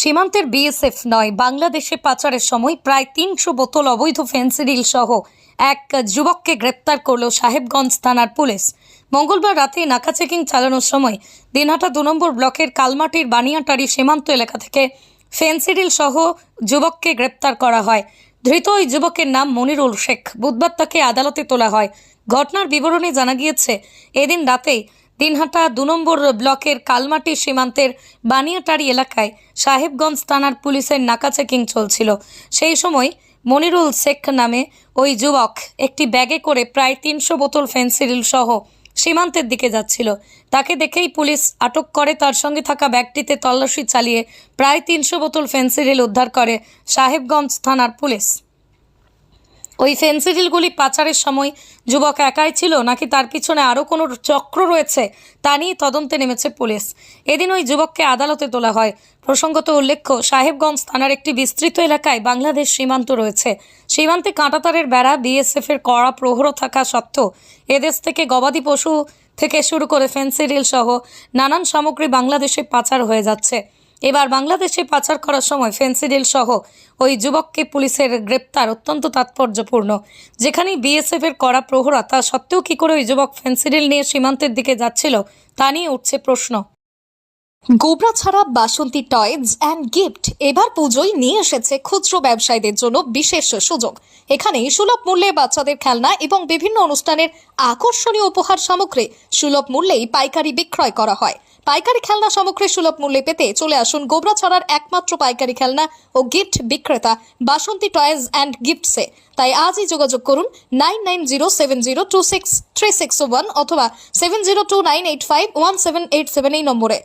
সীমান্তের বিএসএফ নয়, বাংলাদেশে পাচারের সময় প্রায় তিনশো বোতল অবৈধ ফেন্সিডিল সহ এক যুবককে গ্রেপ্তার করল সাহেবগঞ্জ থানার পুলিশ। মঙ্গলবার রাতে নাকা চেকিং চালানোর সময় দিনহাটা দু নম্বর ব্লকের কালমাটির বানিয়াটারি সীমান্ত এলাকা থেকে ফেন্সিডিল সহ যুবককে গ্রেপ্তার করা হয়। ধৃত ওই যুবকের নাম মনিরুল শেখ। বুধবার তাকে আদালতে তোলা হয়। ঘটনার বিবরণে জানা গিয়েছে, এদিন রাতেই দিনহাটা দু নম্বর ব্লকের কালমাটি সীমান্তের বানিয়াটারি এলাকায় সাহেবগঞ্জ থানার পুলিশের নাকা চেকিং চলছিল। সেই সময় মনিরুল শেখ নামে ওই যুবক একটি ব্যাগে করে প্রায় তিনশো বোতল ফেন্সিডিল সহ সীমান্তের দিকে যাচ্ছিল। তাকে দেখেই পুলিশ আটক করে, তার সঙ্গে থাকা ব্যাগটিতে তল্লাশি চালিয়ে প্রায় তিনশো বোতল ফেন্সিডিল উদ্ধার করে সাহেবগঞ্জ থানার পুলিশ। ওই ফেন্সিডিলগুলি পাচারের সময় যুবক একাই ছিল নাকি তার পিছনে আরও কোনো চক্র রয়েছে তা নিয়ে তদন্তে নেমেছে পুলিশ। এদিন ওই যুবককে আদালতে তোলা হয়। প্রসঙ্গত উল্লেখ্য, সাহেবগঞ্জ থানার একটি বিস্তৃত এলাকায় বাংলাদেশ সীমান্ত রয়েছে। সীমান্তে কাঁটাতারের বেড়া বিএসএফের কড়া প্রহর থাকা সত্ত্বেও এদেশ থেকে গবাদি পশু থেকে শুরু করে ফেন্সিডিল সহ নানান সামগ্রী বাংলাদেশে পাচার হয়ে যাচ্ছে। এবার বাংলাদেশে পাচার করার সময় ফেন্সিডিল সহ ওই যুবককে পুলিশের গ্রেপ্তার অত্যন্ত তাৎপর্যপূর্ণ। যেখানেই বিএসএফ এর কড়া প্রহরা, তা সত্ত্বেও কি করে ওই যুবক ফেন্সিডিল নিয়ে সীমান্তের দিকে যাচ্ছিল, তা নিয়ে উঠছে প্রশ্ন। গোবরা ছাড়া বাসন্তী টয়েজ অ্যান্ড গিফট এবার পুজোয় নিয়ে এসেছে খুচরো ব্যবসায়ীদের জন্য বিশেষ সুযোগ। এখানে সুলভ মূল্যে বাচ্চাদের খেলনা এবং বিভিন্ন অনুষ্ঠানের আকর্ষণীয় উপহার সামগ্রী সুলভ মূল্যেই পাইকারি বিক্রয় করা হয়। পাইকারি খেলনা সামগ্রী সুলভ মূল্যে পেতে চলে আসুন গোবরা ছড়ার একমাত্র পাইকারি খেলনা ও গিফট বিক্রেতা বাসন্তী টয়েজ অ্যান্ড গিফটসে তাই আজই যোগাযোগ করুন nine nine zero seven zero two six three six one অথবা seven zero two nine eight five one seven eight seven এই নম্বরে।